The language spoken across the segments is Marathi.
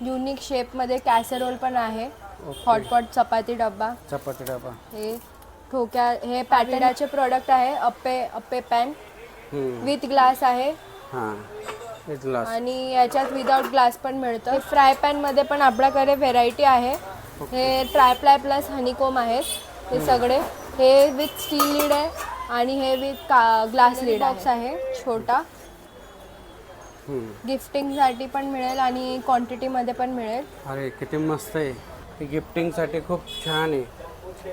युनिक शेपमध्ये कॅसेरोल पण आहे. हॉटपॉट चपाती डब्बा. चपाती डबा हे ठोक्या हे पॅटेडाचे प्रोडक्ट आहे. Appe appe pan. With glass आहे. हां. ग्लास आणि याच्यात विदाउट ग्लास पण मिळतं. फ्राय पॅनमध्ये पण आपल्याकडे व्हेरायटी आहे. हे ट्रायप्लाय प्लस हनीकोम आहेत. हे सगळे. हे विथ स्टील लीड आहे. आणि हे विथ का ग्लास लीड बॉक्स आहे. छोटा. हम्म. गिफ्टिंगसाठी पण मिळेल आणि क्वांटिटीमध्ये पण मिळेल. अरे किती मस्त आहे. हे गिफ्टिंगसाठी खूप छान आहे.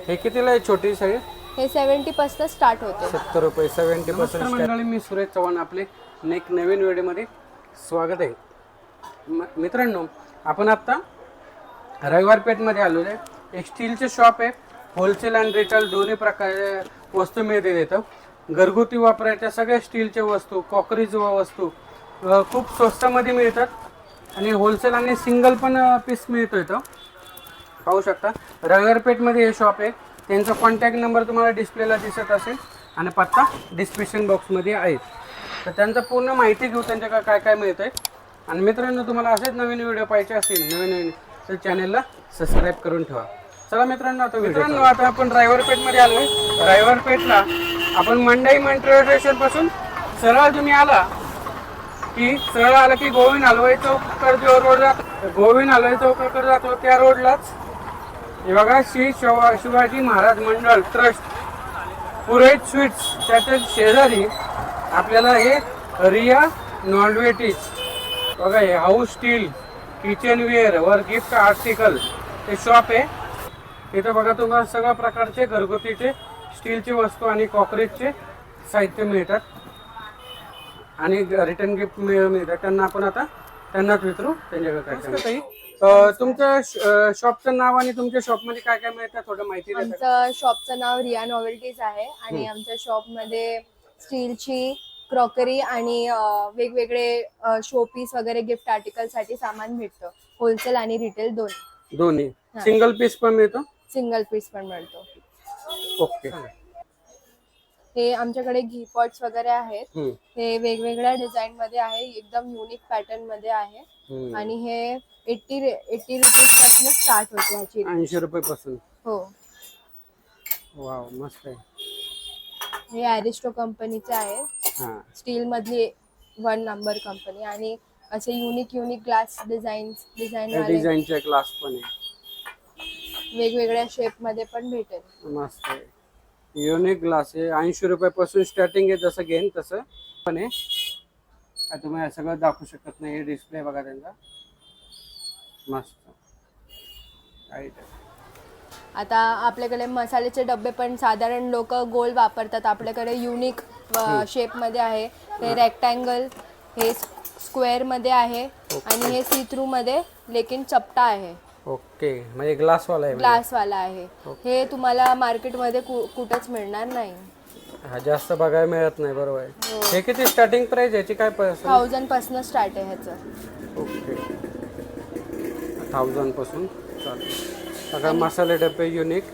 हे कितीला आहे छोटी साईज हे सेवन्टीपासून स्टार्ट होते. सत्तर रुपये सेवन्टी पर्सेंट मंडळी मी सुरेश चव्हाण आपले एक नवीन व्हिडिओमध्ये स्वागत आहे. म- मित्रांनो आपण आत्ता रविवार पेठमध्ये आलो आहे. एक स्टीलचे शॉप आहे. होलसेल आणि रिटेल दोन्ही प्रकारचे वस्तू मिळते तिथं. घरगुती वापरायच्या सगळ्या स्टीलच्या वस्तू कॉकरीज वस्तू खूप स्वस्तामध्ये मिळतात. आणि होलसेल आणि सिंगल पण पीस मिळतो इथं. पाहू शकता. रविवार पेठमध्ये हे शॉप आहे. त्यांचा कॉन्टॅक्ट नंबर तुम्हाला डिस्प्लेला दिसत असेल. आणि पत्ता डिस्क्रिप्शन बॉक्समध्ये आहे. तर त्यांचं पूर्ण माहिती घेऊ त्यांच्याकडे काय काय मिळतं आहे आणि मित्रांनो तुम्हाला असेच नवीन व्हिडिओ पाहिजे असतील नवीन नवीन तर चॅनलला सबस्क्राईब करून ठेवा. चला मित्रांनो आता मित्रांनो आता आपण ड्रायव्हर पेठमध्ये आलो आहे ड्रायव्हर पेठला आपण मंडई मेट्रो स्टेशनपासून सरळ तुम्ही आला. की सरळ आलं की गोविंद हलवाई चौककर जो रोड जातो गोविंद हलवाई चौककर जातो त्या रोडलाच. हे बघा श्री शिवा शिवाजी महाराज मंडळ ट्रस्ट. पुरोहित स्वीट्स त्याच्या शेजारी आपल्याला हे रिया नॉनवेटीज बघा हे हाऊस स्टील किचनवेअर वर गिफ्ट आर्टिकल हे शॉप आहे. इथं बघा तुम्हाला सगळ्या प्रकारचे घरगुतीचे स्टीलचे वस्तू आणि कॉकरेजचे साहित्य मिळतात. आणि रिटर्न गिफ्ट त्यांना आपण आता त्यांनाच विचारू त्यांच्याकडे काय काय अं, तुमचं शॉपचं नाव आणि तुमच्या शॉपमध्ये काय काय मिळतं? थोडं माहिती? आमचं शॉपचं नाव रिया नॉवेल्टीज आहे आणि आमच्या शॉपमध्ये स्टीलची क्रॉकरी आणि अं, वेगवेगळे शोपीस वगैरे गिफ्ट आर्टिकलसाठी सामान भेटतं. होलसेल आणि रिटेल दोन्ही. दोन्ही. सिंगल पीस पण मिळतो? सिंगल पीस पण मिळतो. ओके. हे आमच्याकडे घी पॉट्स वगैरे आहेत. हम्म, हे वेगवेगळ्या डिझाईन मध्ये आहे. एकदम युनिक पॅटर्नमध्ये आहे. हम्म. आणि हे एट्टी एट्टी रुपीजपासून स्टार्ट होते ह्याची ऐंशी रुपये पासून हो. वाव मस्त आहे. हे ॲरिस्टो कंपनीचे आहे. हा. स्टील मधली वन नंबर कंपनी आणि असे unique unique glass design design वाले डिझाईनचे क्लास पण आहे. वेगवेगळ्या शेपमध्ये पण भेटेल. मस्त आहे. युनिक ग्लास आहे. ऐंशी रुपयापासून स्टार्टिंग आहे जसं घेईन तसं. पण आहे तुम्ही हे सगळं दाखवू शकत नाही डिस्प्ले बघा त्यांचा. मस्त. आता आपल्याकडे मसाल्याचे डबे पण साधारण लोक गोल वापरतात. आपल्याकडे युनिक शेपमध्ये आहे. हे रेक्टँगल हे स्क्वेअरमध्ये आहे. आणि हे सी थ्रू मध्ये लेकिन चपटा आहे. ओके म्हणजे ग्लासवाला आहे म्हणजे. ग्लास वाला आहे हे तुम्हाला मार्केटमध्ये कुठेच मिळणार नाही. हा जास्त बघायला मिळत नाही बरोबर आहे. हे. किती स्टार्टिंग प्राइस याची काय थाउजंडपासून स्टार्ट आहे ह्याचं. ओके. थाउजंडपासून चालेल सगळं मसाले डबे युनिक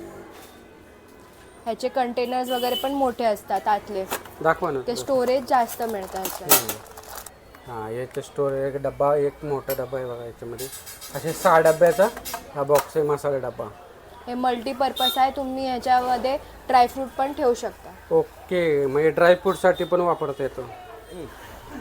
ह्याचे कंटेनर्स वगैरे पण मोठे असतात आतले. दाखवा ना. ते स्टोरेज जास्त मिळतं ह्याच्यात. हा याचे स्टोर एक डब्बा एक मोठा डब्बा आहे बघा याच्यामध्ये. असे सहा डब्याचा हा बॉक्स आहे मसाला डब्बा हे मल्टीपर्पज आहे तुम्ही ह्याच्यामध्ये ड्रायफ्रूट पण ठेवू शकता. ओके म्हणजे ड्रायफ्रूटसाठी पण वापरता येतो.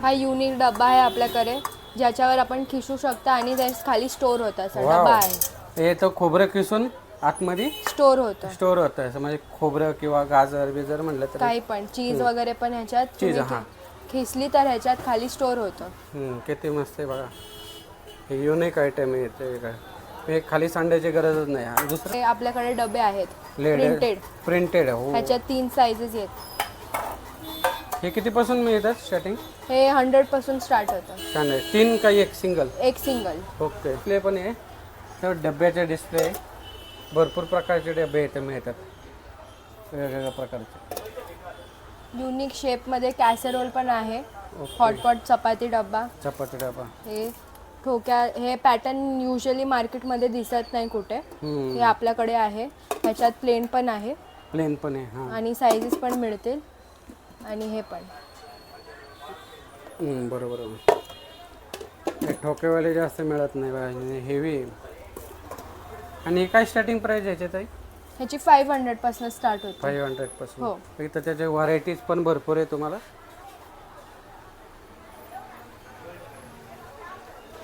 हा युनिक डब्बा आहे आपल्याकडे ज्याच्यावर आपण खिसू शकता आणि खाली स्टोर होतं असं. डब्बा आहे. हे तर खोबरं किसून आतमध्ये स्टोर होतं. स्टोर होतं असं म्हणजे खोबरं किंवा गाजर बिजर म्हणलं तर. काही पण चीज वगैरे पण ह्याच्यात चीज, तुम्ही हा. खिसली तर ह्याच्यात खाली स्टोर होतं. किती मस्त आहे बघा. हे युनिक आयटम आहे ते काय. हे खाली सांडायची गरजच नाही. आणि दुसरं? हे आपल्याकडे डबे आहेत. प्रिंटेड प्रिंटेड हो. ह्याच्यात तीन साईजेस आहेत. हे कितीपासून मिळतात स्टार्टिंग हे हंड्रेडपासून स्टार्ट होतं. छान आहे. तीन का एक सिंगल एक सिंगल ओके डिस्प्ले पण आहे. तर डब्याचे डिस्प्ले आहे भरपूर प्रकारचे डबे इथे मिळतात. वेगवेगळ्या प्रकारचे. युनिक शेपमध्ये कॅसेरोल पण आहे. हॉटपॉट चपाती डब्बा. चपाती डबा हे ठोक्या हे पॅटर्न युजली मार्केटमध्ये दिसत नाही कुठे. हे आपल्याकडे आहे. ह्याच्यात प्लेन पण आहे. प्लेन पण आहे हां. आणि साईजेस पण मिळतील. आणि हे पण. हम्म, बरोबर आहे. हे ठोकेवाले जास्त मिळत नाही हेवी आणि हे काय स्टार्टिंग प्राइस आहे ताई ह्याची फाईव्ह हंड्रेडपासून स्टार्ट होते. फाईव्ह हंड्रेड हो. पासून इथं त्याचे व्हरायटीज पण भरपूर आहे तुम्हाला.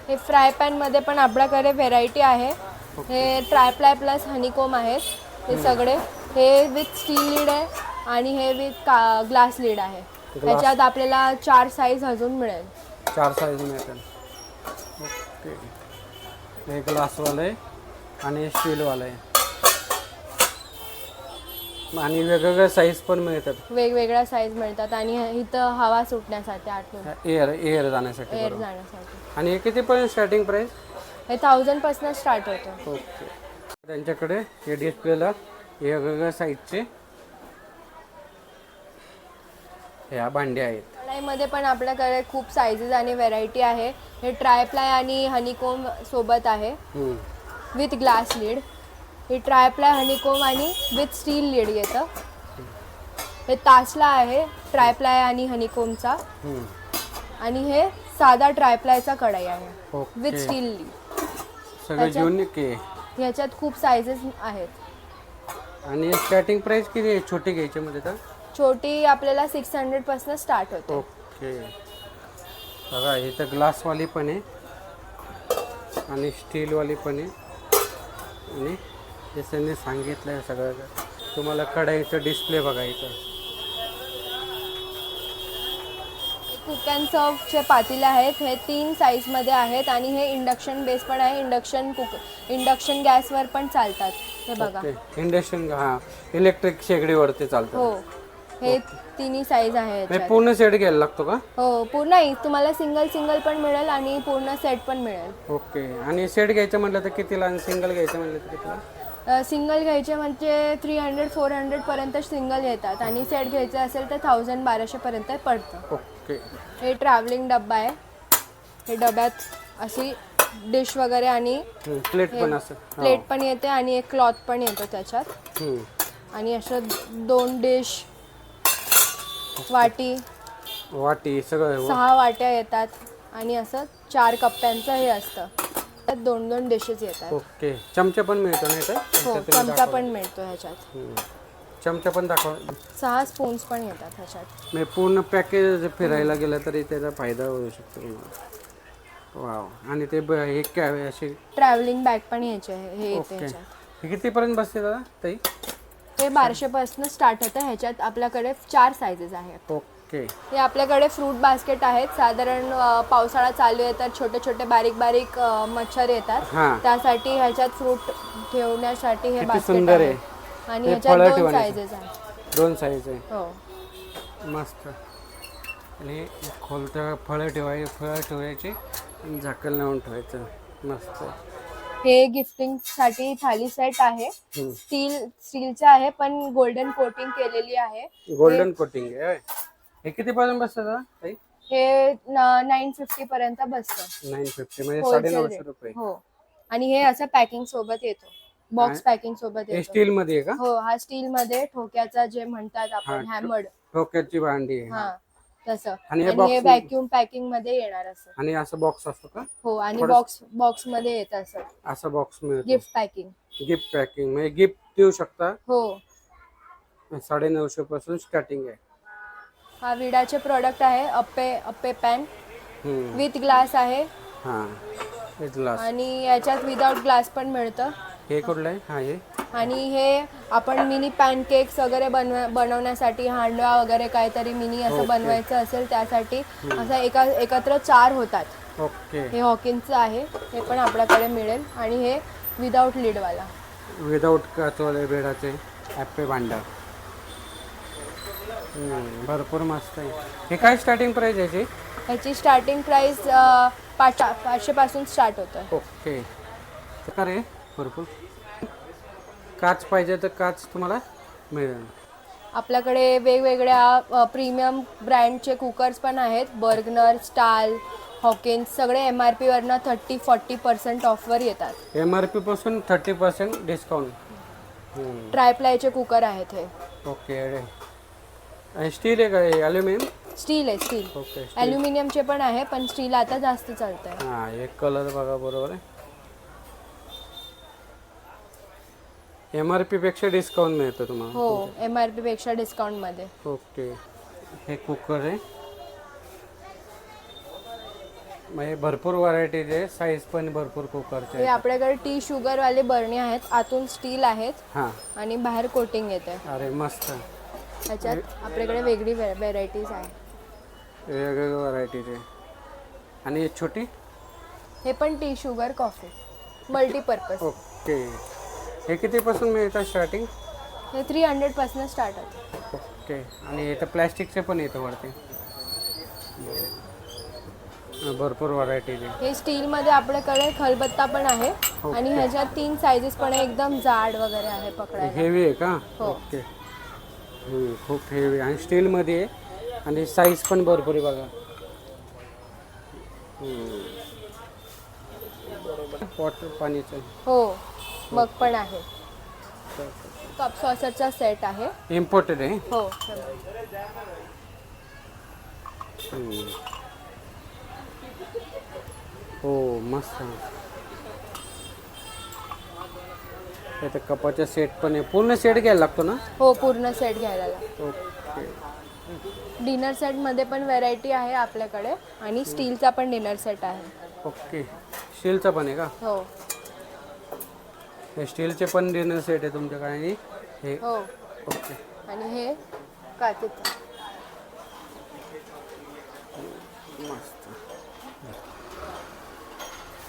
हे फ्राय पॅनमध्ये पण आपल्याकडे व्हेरायटी आहे. हे ट्रायप्लाय प्लस हनीकोम आहेत. हे सगळे. हे विथ स्टील लीड आहे आणि हे विथ का ग्लास लीड आहे. त्याच्यात आपल्याला चार साईज अजून मिळेल. चार साईज मिळतात ओके. हे ग्लासवालं आहे आणि स्टीलवालं आहे आणि वेगवेगळ्या साईज पण मिळतात. वेगवेगळ्या साईज मिळतात आणि इथं हवा सुटण्यासाठी एअर एअर जाण्यासाठी एअर बरोबर. जाण्यासाठी. आणि हे किती पण स्टार्टिंग प्राइस हे थाउजंडपासून स्टार्ट होतं. ओके त्यांच्याकडे हे डिस्प्लेला वेगवेगळ्या साईजचे ह्या भांडे आहेत. कढाईमध्ये पण आपल्याकडे खूप साईजेस आणि व्हेरायटी आहे. हे ट्रायप्लाय आणि हनीकोम सोबत आहे. हम्म. विथ ग्लास लीड हे ट्रायप्लाय हनीकोम आणि विथ स्टील लीड येतं. हे तासला आहे ट्रायप्लाय आणि हनीकोमचा. आणि हे साधा ट्रायप्लायचा कढाई आहे. With steel lid. ह्याच्यात खूप साईजेस आहेत. आणि स्टार्टिंग प्राइस किती आहे? छोटी घ्यायची मध्ये तर? छोटी आपल्याला सिक्स हंड्रेडपासून स्टार्ट होते. ओके. बघा इथं ग्लासवाली पण आहे. आणि स्टीलवाली पण आहे. आणि त्यांनी सांगितलं आहे सगळं. तुम्हाला कढाईचं डिस्प्ले बघा इथं. कुक अँड सर्वचे पातेले आहेत हे तीन साईजमध्ये आहेत आणि हे इंडक्शन बेस पण आहे. इंडक्शन कुक इंडक्शन गॅसवर पण चालतात. हे बघा. इंडक्शन हां. इलेक्ट्रिक शेगडीवरती चालतं. हो. हे तिन्ही साईज आहे हे याच्यात. पूर्ण सेट घ्यायला लागतो का? हो. पूर्ण तुम्हाला सिंगल सिंगल पण मिळेल आणि पूर्ण सेट पण मिळेल. ओके. आणि सेट घ्यायचं म्हटलं तर कितीला आणि सिंगल घ्यायचं म्हटलं तर कितीला? सिंगल घ्यायचे म्हणजे थ्री हंड्रेड फोर हंड्रेडपर्यंत सिंगल येतात. आणि सेट घ्यायचं असेल तर थाउजंड बाराशेपर्यंत पडतं. ओके हे ट्रॅव्हलिंग डब्बा आहे. हे डब्यात अशी डिश वगैरे आणि प्लेट पण असं हो. प्लेट पण येते आणि एक क्लॉथ पण येतो त्याच्यात. आणि असं दोन डिश वाटी. वाटी सगळं. सहा वाट्या येतात. आणि असं चार कप्प्यांचं हे असतं. त्यात दोन दोन डिशेस येतात. ओके. चमचा पण मिळतो नाही तर हो चमचा पण मिळतो ह्याच्यात. चमचा पण दाखव. सहा स्पून्स पण येतात ह्याच्यात. म्हणजे पूर्ण पॅकेज फिरायला गेलं तरी त्याचा फायदा होऊ शकतो तुम्हाला. वाव आणि ते ब- हे काय असे ट्रॅव्हलिंग बॅग पण यायचे आहे. हे येते ओके. ह्याच्यात. हे कितीपर्यंत बसते दादा ताई? हे बाराशेपासून स्टार्ट होतं. ह्याच्यात आपल्याकडे चार साईजेस आहेत. ओके हे आपल्याकडे फ्रूट बास्केट आहेत. साधारण अ, पावसाळा चालू आहे तर छोटे छोटे बारीक बारीक अ, मच्छर येतात. त्यासाठी ह्याच्यात फ्रूट ठेवण्यासाठी हे किती बास्केट सुंदर आहे. आहे. आणि हे ह्याच्यात फळं दोन ठेवण्याचं. साईजेस आहेत. दोन साईज आहे. हो. मस्त. आणि खोलतं फळं ठेवाय फळं ठेवायची आणि झाकण लावून ठेवायचं. मस्त. हे गिफ्टिंगसाठी थाली सेट आहे. हम्म. स्टील स्टीलचं आहे पण गोल्डन कोटिंग केलेली आहे. गोल्डन कोटिंग आहे होय. हे कितीपर्यंत बसतं दादा ताई? हे नाईन फिफ्टी पर्यंत बसतं. नाईन फिफ्टी म्हणजे साडेनऊशे rate. रुपये. हो. आणि हे असं पॅकिंग सोबत येतो. बॉक्स पॅकिंग सोबत हे येतो. स्टील मध्ये आहे का? हो हा स्टील मध्ये ठोक्याचा जे म्हणतात आपण हा, हॅमर्ड ठोक्याची भांडी आहे हा. तसं. आणि हे आणि हे व्हॅक्युम पॅकिंगमध्ये येणार असं. आणि असं बॉक्स असतो का? हो आणि थोडं- बॉक्स बॉक्समध्ये येत असं. असं बॉक्स मिळतो. गिफ्ट पॅकिंग गिफ्ट पॅकिंग म्हणजे गिफ्ट देऊ शकता? हो. साडे नऊशे पासून स्टार्टिंग आहे. हा विडाचे प्रोडक्ट आहे appe appe pan hmm. With glass आहे. हा हे ग्लास आणि याच्यात विदाउट ग्लास पण मिळतं. हे कुठलं आहे? हा हे. आणि हे आपण मिनी पॅनकेक्स वगैरे बनव बनवण्यासाठी हांडवा वगैरे काहीतरी मिनी असं. बनवायचं असेल त्यासाठी असं एका एकत्र चार होतात. ओके हे हॉकिन्सचं आहे हे पण आपल्याकडे मिळेल. आणि हे विदाउट लीडवाला विदाऊट काचवाले बेडाचे ॲप्पे भांडा. हम्म, भरपूर मस्त आहे. हे काय स्टार्टिंग प्राइस आहे याची? ह्याची स्टार्टिंग प्राईस पाच पाचशेपासून स्टार्ट होतं ओके. का रे भरपूर. काच पाहिजे तर काच तुम्हाला मिळेल. आपल्याकडे वेगवेगळ्या प्रीमियम ब्रँडचे कुकर्स पण आहेत. बर्गनर स्टाल हॉकिन्स सगळे एम आर पीवरनं थर्टी फॉर्टी पर्सेंट ऑफवर येतात. एम आर पी पासून थर्टी पर्सेंट डिस्काउंट ट्रायप्लायचे कुकर आहेत हे. ओके आणि स्टील आहे का हे? ॲल्युमिनियम स्टील आहे स्टील. ओके ॲल्युमिनियमचे पण आहे पण स्टील आता जास्त चालत आहे हा एक कलर बघा बरोबर आहे. एम आर पी पेक्षा डिस्काउंट मिळतं तुम्हाला हो एम आर पी पेक्षा डिस्काउंटमध्ये ओके हे कुकर आहे. म्हणजे भरपूर व्हरायटीज आहे साईज पण भरपूर कुकरचे हे आहे आपल्याकडे टी शुगरवाले बरणी आहेत आतून स्टील आहेत हां. आणि बाहेर कोटिंग येते अरे मस्त. त्याच्यात आपल्याकडे वेगळी व्हेरायटीज आहे. वेगवेगळ्या व्हरायटीज आहे. आणि ही छोटी? हे पण tea sugar coffee multipurpose okay हे कितीपासून मिळतात स्टार्टिंग हे थ्री हंड्रेडपासून स्टार्ट होतं. ओके आणि इथं प्लॅस्टिकचे पण येतं वरती. भरपूर व्हरायटीज आहे. हे स्टीलमध्ये आपल्याकडे खलबत्ता पण आहे. आणि ह्याच्यात तीन सायझेस पण आहे. एकदम जाड वगैरे आहे पकडायला. हेवी आहे का? हो. ओके हम्म, खूप हेवी आणि स्टीलमध्ये आहे आणि साईज पण भरपूर आहे बघा. वॉटर पाणीचं. हो मग पण आहे. कप सॉसरचा सेट आहे. इम्पोर्टेड आहे? हो. हो मस्त. इथं कपाचा सेट पण आहे. पूर्ण सेट घ्यायला लागतो ना? हो पूर्ण सेट घ्यायला लागतो. ओके. डिनर सेटमध्ये पण व्हेरायटी आहे आपल्याकडे आणि स्टीलचा पण डिनर सेट आहे. ओके. स्टीलचा पण आहे का? हो. हे स्टीलचे पण डिनर सेट आहे तुमच्याकडे आणि हे. हो. ओके. आणि हे काचेचं. मस्त.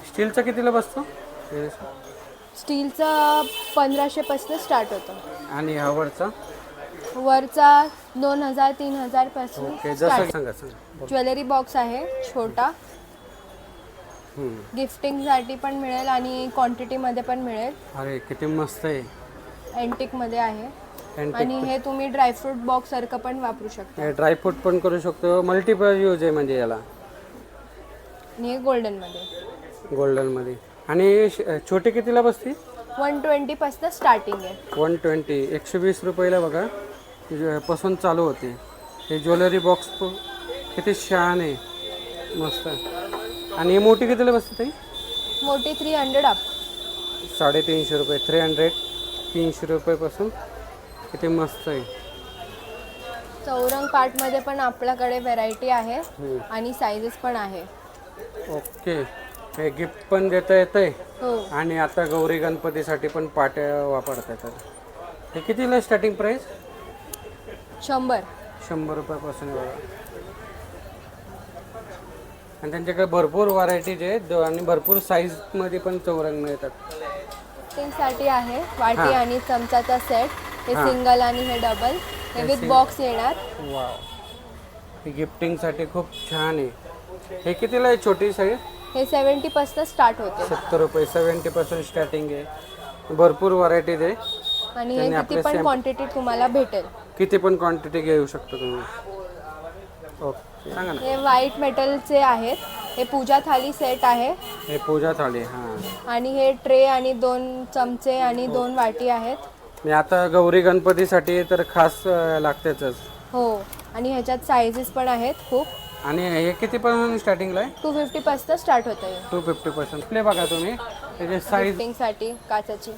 स्टीलचा कितीला बसतो? हे स्टीलचा पंधराशेपासून स्टार्ट होतं. आणि हवरचा वरचा? दोन हजार तीन हजारपासून ओके जसं सांगा सांगा. ज्वेलरी बॉक्स आहे छोटा. हम्म. गिफ्टिंगसाठी पण मिळेल आणि क्वांटिटीमध्ये पण मिळेल. अरे किती मस्त आहे. अँटिकमध्ये आहे. आणि हे तुम्ही ड्रायफ्रूट बॉक्स सारखं पण वापरू शकता. ड्रायफ्रूट पण करू शकतो. मल्टिपल यूज आहे म्हणजे याला. आणि हे गोल्डनमध्ये गोल्डनमध्ये आणि श- छोटी कितीला बसती? वन ट्वेंटीपासून स्टार्टिंग आहे. One twenty. एकशे वीस रुपयाला बघा. ज- पासून चालू होते. हे ज्वेलरी बॉक्स किती छान आहे. मस्त. आणि ही मोठी कितीला बसते ताई? मोठी थ्री हंड्रेड अप साडेतीनशे रुपये. थ्री हंड्रेड तीनशे रुपयेपासून किती मस्त आहे. चौरंग पार्टमध्ये पण आपल्याकडे व्हेरायटी आहे. आणि सायझेस पण आहे. ओके. हे गिफ्ट पण देता येतंय. हो. आणि आता गौरी गणपतीसाठी पण पाट्या वापरता येतात. हे कितीला स्टार्टिंग प्राईस शंभर. शंभर रुपयापासून आहे बघा. आणि त्यांच्याकडे भरपूर व्हरायटीज आहेत आणि भरपूर साईजमध्ये पण चौरंग मिळतात. साठी आहे. वाटी आणि चमचाचा सेट हे सिंगल आणि हे डबल हे विथ बॉक्स येणार. वाव हे गिफ्टिंगसाठी खूप छान आहे. हे कितीला आहे छोटी साईज हे सेवन्टी पासून स्टार्ट होते. सत्तर रुपये सेवन्टी पर्सेंट स्टार्टिंग आहे. भरपूर व्हरायटीज आहे आणि हे त्यांनी किती आपले पण क्वांटिटी तुम्हाला भेटेल. किती पण क्वांटिटी घेऊ शकता तुम्ही. ओके सांगा ना. हे व्हाईट मेटलचे आहेत. हे पूजा थाली सेट आहे. हे पूजा थाळी हां. आणि हे ट्रे आणि दोन चमचे आणि दोन वाटी आहेत. मी आता गौरी गणपतीसाठी तर खास अं, लागतेच. हो. आणि ह्याच्यात सायझेस पण आहेत खूप. आणि हे किती पण स्टार्टिंगला आहे? टू फिफ्टी पासून स्टार्ट होतं हे टू फिफ्टी पर्सेंट प्ले बघा तुम्ही. त्याचे साईज गिफ्टिंगसाठी काचाची.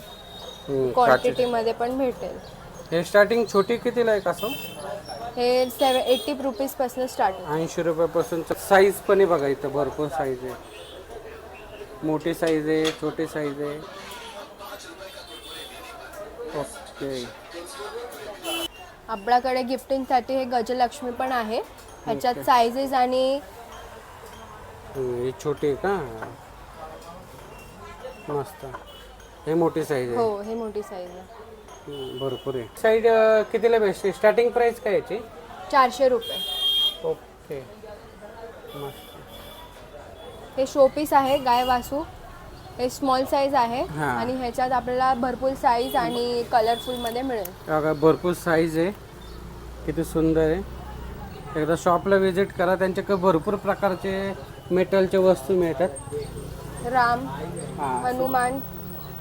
क्वांटिटीमध्ये पण भेटेल. हे स्टार्टिंग छोटी कितीला आहे कसं? हे सेवन एट्टी रुपीजपासून स्टार्ट होतं ऐंशी रुपयापासून साईज पण आहे बघा इथं भरपूर साईज आहे. मोठी साईज आहे छोटी साईज आहे. ओके आपल्याकडे गिफ्टिंगसाठी हे गजलक्ष्मी पण आहे. ह्याच्यात सायझेस आणि ही छोटी का? मस्त. हे मोठी साईज आहे. हो हे मोठी साईज आहे. हम्म, भरपूर आहे. साईज कितीला भेटते स्टार्टिंग प्राइस काय याची? चारशे रुपये. ओके. मस्त. हे शोपीस आहे गाय वासू. हे स्मॉल साईज आहे हा. आणि ह्याच्यात आपल्याला भरपूर साईज आणि कलरफुलमध्ये मिळेल. बघा भरपूर साईज आहे. किती सुंदर आहे. एकदा शॉपला व्हिजिट करा. त्यांच्याकडे भरपूर प्रकारचे मेटलचे वस्तू मिळतात. राम हां. हनुमान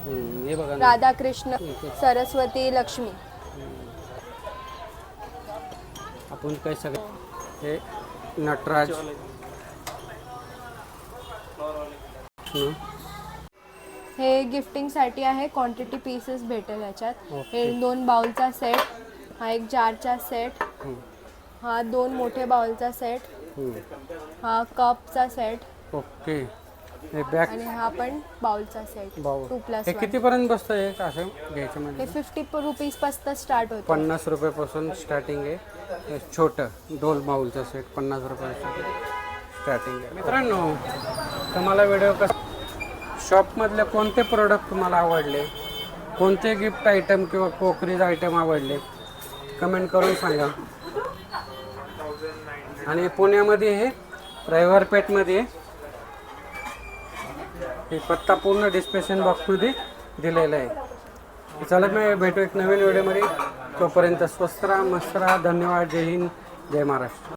हम्म, हे बघा ना. राधाकृष्ण सरस्वती लक्ष्मी. आपण काय सगळं हे नटराज. हं. हे गिफ्टिंगसाठी आहे. क्वांटिटी पीसेस भेटेल याच्यात. हे दोन बाउलचा सेट हा एक जारचा सेट हं. हा दोन मोठे बाउलचा सेट. हं. कपचा सेट. ओके. हे बॅग आणि हा पण बाउलचा सेट. बाऊ टू प्लस हे कितीपर्यंत बसतं हे असं घ्यायचं म्हणजे? हे फिफ्टी रुपीजपासून स्टार्ट होतं. पन्नास रुपयापासून स्टार्टिंग आहे. हे छोटं दोन बाउलचं सेट पन्नास रुपयापासून स्टार्टिंग आहे. मित्रांनो तुम्हाला व्हिडिओ कस शॉपमधले कोणते प्रोडक्ट तुम्हाला आवडले? कोणते गिफ्ट आयटम किंवा कोकरीज आयटम आवडले? कमेंट करून सांगा. आणि पुण्यामध्ये हे रविवार पेठमध्ये हे पत्ता पूर्ण डिस्क्रिप्शन बॉक्समध्ये दिलेला आहे. चला मी भेटू एक नवीन व्हिडिओमध्ये. तोपर्यंत स्वस्त राहा मस्त राहा. धन्यवाद. जय हिंद. जय महाराष्ट्र.